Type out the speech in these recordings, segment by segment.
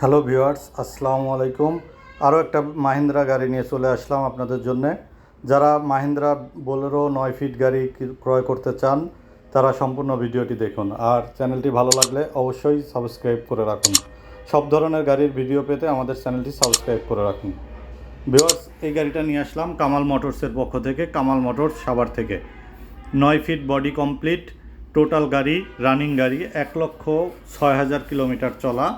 Hello viewers আসসালামু আলাইকুম। আরও একটা মাহিন্দ্রা গাড়ি নিয়ে চলে আসলাম আপনাদের জন্য। যারা মাহিন্দ্রা বোলেরো নয় ফিট গাড়ি ক্রয় করতে চান, তারা সম্পূর্ণ ভিডিওটি দেখুন। আর চ্যানেলটি ভালো লাগলে অবশ্যই সাবস্ক্রাইব করে রাখুন। সব ধরনের গাড়ির ভিডিও পেতে আমাদের চ্যানেলটি সাবস্ক্রাইব করে রাখুন। ভিওয়ার্স এই গাড়িটা নিয়ে আসলাম কামাল মোটরসের পক্ষ থেকে, কামাল মোটরস সাভার থেকে। নয় ফিট বডি কমপ্লিট, টোটাল গাড়ি, রানিং গাড়ি এক লক্ষ ছয় হাজার কিলোমিটার চলা।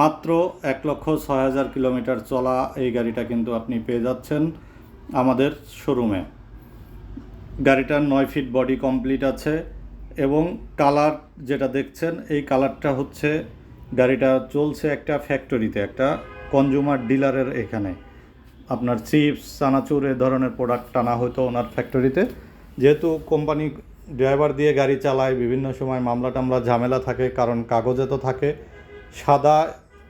মাত্র এক লক্ষ ছয় হাজার কিলোমিটার চলা এই গাড়িটা কিন্তু আপনি পেয়ে যাচ্ছেন আমাদের শোরুমে। গাড়িটার নয় ফিট বডি কমপ্লিট আছে এবং কালার যেটা দেখছেন, এই কালারটা হচ্ছে গাড়িটা চলছে একটা ফ্যাক্টরিতে, একটা কনজিউমার ডিলারের এখানে। আপনার চিপস, চানাচুর এ ধরনের প্রোডাক্ট টানা হতো ওনার ফ্যাক্টরিতে। যেহেতু কোম্পানি ড্রাইভার দিয়ে গাড়ি চালায়, বিভিন্ন সময় মামলা টামলা ঝামেলা থাকে, কারণ কাগজে তো থাকে সাদা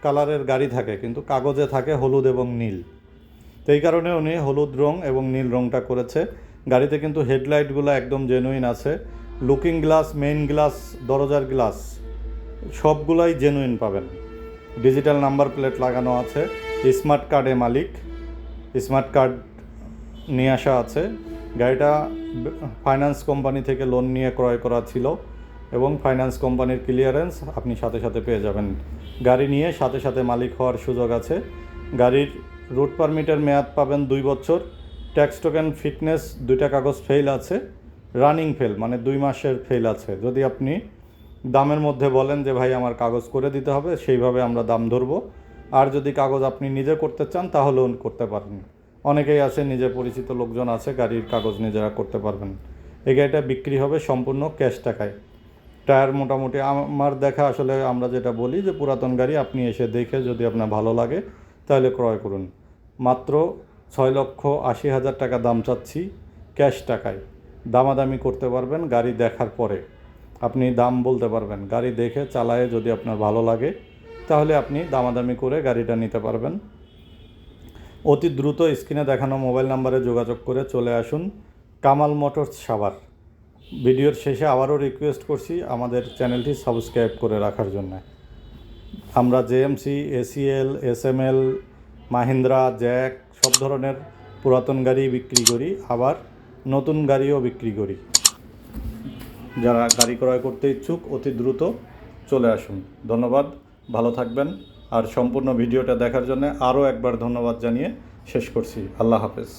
কালারের গাড়ি থাকে, কিন্তু কাগজে থাকে হলুদ এবং নীল। তো এই কারণে উনি হলুদ রং এবং নীল রংটা করেছে। গাড়িতে কিন্তু হেডলাইটগুলো একদম জেনুইন আছে। লুকিং গ্লাস মেইন গ্লাস দরজার গ্লাস সবগুলাই জেনুইন পাবেন। ডিজিটাল নাম্বার প্লেট লাগানো আছে। স্মার্ট কার্ডে মালিক। স্মার্ট কার্ড নিয়ে আসা আছে। গাড়িটা ফাইন্যান্স কোম্পানি থেকে লোন নিয়ে ক্রয় করা ছিল। এবং ফাইন্যান্স কোম্পানির ক্লিয়ারেন্স আপনি সাথে সাথে পেয়ে যাবেন। গাড়ি নিয়ে সাথে সাথে মালিক হওয়ার সুযোগ আছে। গাড়ির রুট পারমিটের মেয়াদ পাবেন দুই বছর। ট্যাক্স টোকেন ফিটনেস দুইটা কাগজ ফেল আছে। রানিং ফেল মানে দুই মাসের ফেল আছে। যদি আপনি দামের মধ্যে বলেন যে, ভাই, আমার কাগজ করে দিতে হবে, সেইভাবে আমরা দাম ধরবো। আর যদি কাগজ আপনি নিজে করতে চান, তাহলেও করতে পারেন। অনেকেই আছে, নিজে পরিচিত লোকজন আছে, গাড়ির কাগজ নিজেরা করতে পারবেন। এই গাড়িটা বিক্রি হবে সম্পূর্ণ ক্যাশ টাকায়। টায়ার মোটামুটি আমার দেখা আসলে আমরা যেটা বলি যে পুরাতন গাড়ি আপনি এসে দেখে যদি আপনার ভালো লাগে, তাহলে ক্রয় করুন। মাত্র ছয় লক্ষ আশি হাজার টাকা দাম চাচ্ছি ক্যাশ টাকায়। দামাদামি করতে পারবেন গাড়ি দেখার পরে। আপনি দাম বলতে পারবেন, গাড়ি দেখে চালায়ে যদি আপনার ভালো লাগে, তাহলে আপনি দামাদামি করে গাড়িটা নিতে পারবেন। অতি দ্রুত স্ক্রিনে দেখানো মোবাইল নাম্বারে যোগাযোগ করে চলে আসুন কামাল মোটরস সাভার। ভিডিওর শেষে আবারও রিকোয়েস্ট করছি আমাদের চ্যানেলটি সাবস্ক্রাইব করে রাখার জন্য। আমরা JMC ACL SML Mahindra JAC সব ধরনের পুরাতন গাড়ি বিক্রি করি, আবার নতুন গাড়িও বিক্রি করি। যারা গাড়ি ক্রয় করতে ইচ্ছুক, অতি দ্রুত চলে আসুন। ধন্যবাদ, ভালো থাকবেন, আর সম্পূর্ণ ভিডিওটা দেখার জন্য আরও একবার ধন্যবাদ জানিয়ে শেষ করছি। আল্লাহ হাফেজ।